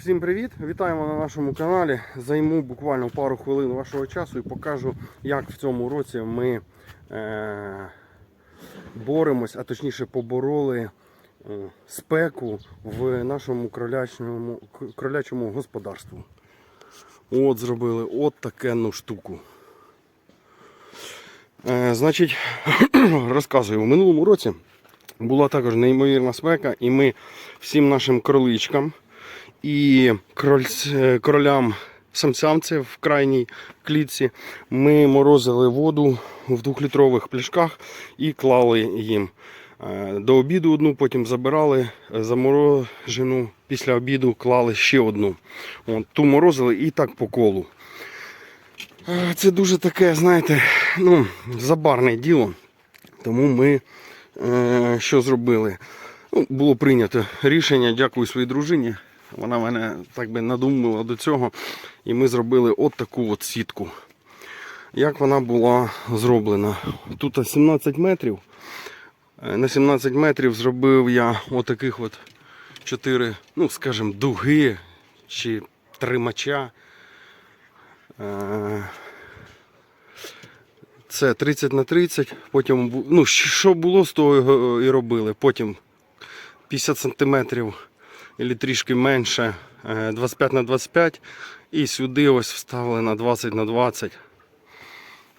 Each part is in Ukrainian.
Всім привіт! Вітаємо на нашому каналі. Займу буквально пару хвилин вашого часу і покажу, як в цьому році ми е, боремось, а точніше побороли е, спеку в нашому кролячому, кролячому господарству. От зробили от таку штуку. Е, значить, розказую, у минулому році була також неймовірна спека, і ми всім нашим кроличкам і е, самцям це в крайній клітці ми морозили воду в двохлітрових пляшках і клали їм. Е, До обіду одну, потім забирали е, заморожену, після обіду клали ще одну. От, ту морозили і так по колу. Це дуже таке, знаєте, ну, забарне діло. Тому ми е, що зробили? Ну, було прийнято рішення, дякую своїй дружині. Вона мене так би надумала до цього. І ми зробили от таку от сітку. Як вона була зроблена? Тут 17 метрів. Е, На 17 метрів зробив я отаких от 4, ну скажімо, дуги чи тримача. Е, Це 30 на 30, потім ну, що було, з того і робили. Потім 50 сантиметрів або трішки менше, е, 25 на 25 і сюди ось вставили на 20 на 20.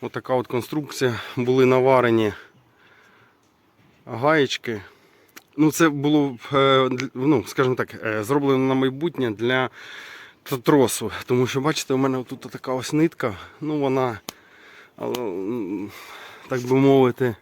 Отака от конструкція. Були наварені гаєчки. Ну, це було, е, ну, скажімо так, е, зроблено на майбутнє для тросу. Тому що, бачите, у мене тут така ось нитка, ну вона, так би мовити,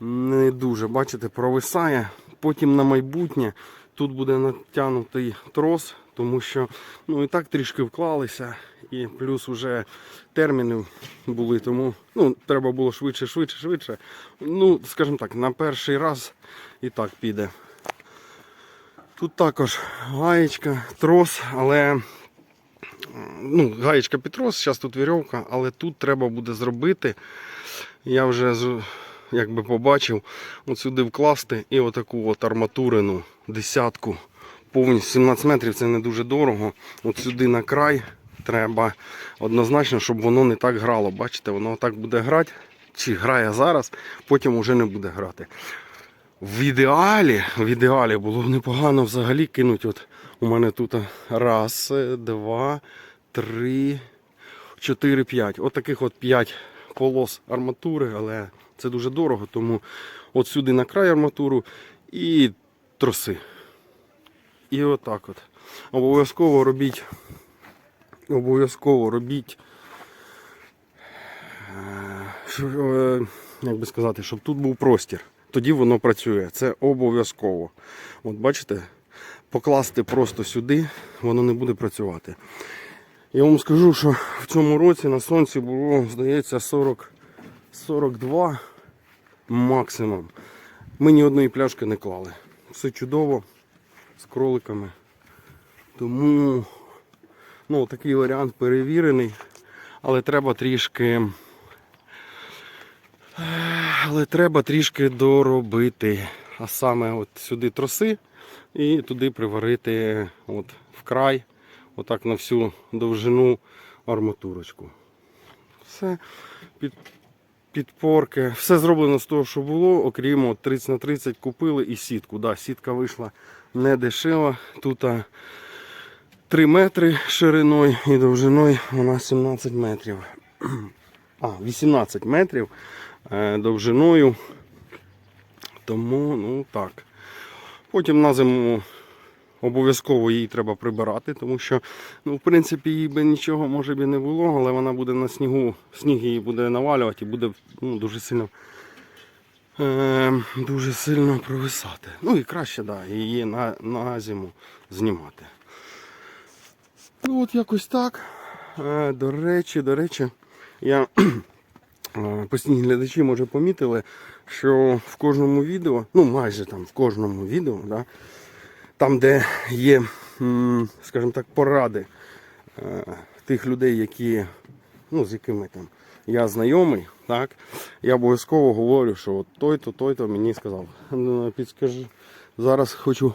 не дуже, бачите, провисає. Потім на майбутнє тут буде натягнутий трос, тому що ну, і так трішки вклалися, і плюс вже терміни були, тому ну, треба було швидше, швидше, швидше. Ну, скажімо так, на перший раз і так піде. Тут також гаєчка, трос, але ну, гаєчка під трос, зараз тут вірьовка, але тут треба буде зробити. Я вже якби побачив, от сюди вкласти і отаку от арматурину, десятку. Повністю 17 метрів це не дуже дорого. От сюди на край треба однозначно, щоб воно не так грало. Бачите, воно так буде грати, чи грає зараз, потім вже не буде грати. В ідеалі, в ідеалі було б непогано взагалі кинути. От у мене тут раз, е, два, три, чотири, п'ять. От таких от п'ять полос арматури, але це дуже дорого, тому от сюди на край арматуру і троси. І отак от. Обов'язково робіть. Обов'язково робіть. е, е, Як би сказати, щоб тут був простір. Тоді воно працює. Це обов'язково. От бачите, покласти просто сюди, воно не буде працювати. Я вам скажу, що в цьому році на сонці було, здається, 40, 42 максимум. Ми ні одної пляшки не клали. Все чудово з кроликами. Тому ну, такий варіант перевірений, але треба трішки. Але треба трішки доробити. А саме от сюди троси і туди приварити от в край, отак на всю довжину арматурочку. Все під, підпорки. Все зроблено з того, що було, окрім 30 на 30 купили і сітку. Да, сітка вийшла не дешева. Тут 3 метри шириною і довжиною вона 17 метрів. А, 18 метрів е, довжиною. Тому, ну так. Потім на зиму обов'язково її треба прибирати, тому що, ну, в принципі, їй би нічого може б і не було, але вона буде на снігу, сніг її буде навалювати і буде ну, дуже сильно. Е, дуже сильно провисати. Ну і краще, да, її на, на зиму знімати. Ну от якось так. Е, до речі, до речі, я е, постійні глядачі може помітили, що в кожному відео, ну майже там в кожному відео, да, там, де є, скажімо так, поради е, тих людей, які, ну, з якими там я знайомий, так, я обов'язково говорю, що от той-то, той-то мені сказав. Ну, Підскажи, зараз хочу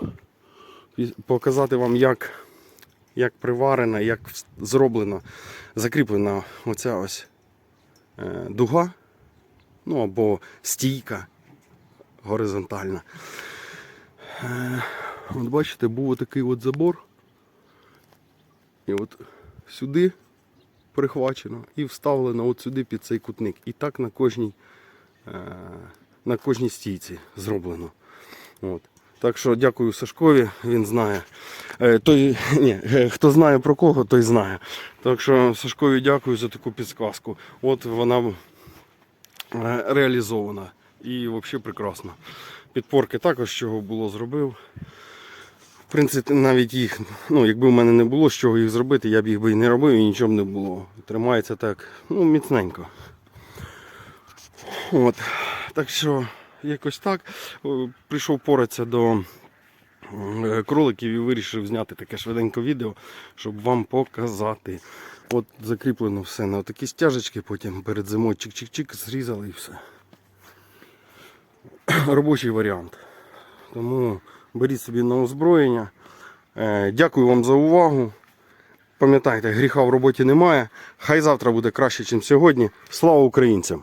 показати вам, як як приварена, як зроблена, закріплена оця ось е, дуга, ну або стійка горизонтальна. От бачите, був такий от забор. І от сюди прихвачено і вставлено от сюди під цей кутник. І так на кожній, е, на кожній стійці зроблено. От. Так що дякую Сашкові, він знає. Е, той, ні, е, хто знає про кого, той знає. Так що Сашкові дякую за таку підсказку. От вона реалізована і взагалі прекрасно. Підпорки також чого було зробив. В принципі, навіть їх, ну, якби в мене не було з чого їх зробити, я б їх би і не робив і нічого б не було. Тримається так, ну, міцненько. От. Так що, якось так. Прийшов поратися до е, кроликів і вирішив зняти таке швиденьке відео, щоб вам показати. От закріплено все на такі стяжечки, потім перед зимою чик-чик-чик зрізали і все. Робочий варіант. Тому беріть собі на озброєння. Е, Дякую вам за увагу. Пам'ятайте, гріха в роботі немає. Хай завтра буде краще, ніж сьогодні. Слава українцям!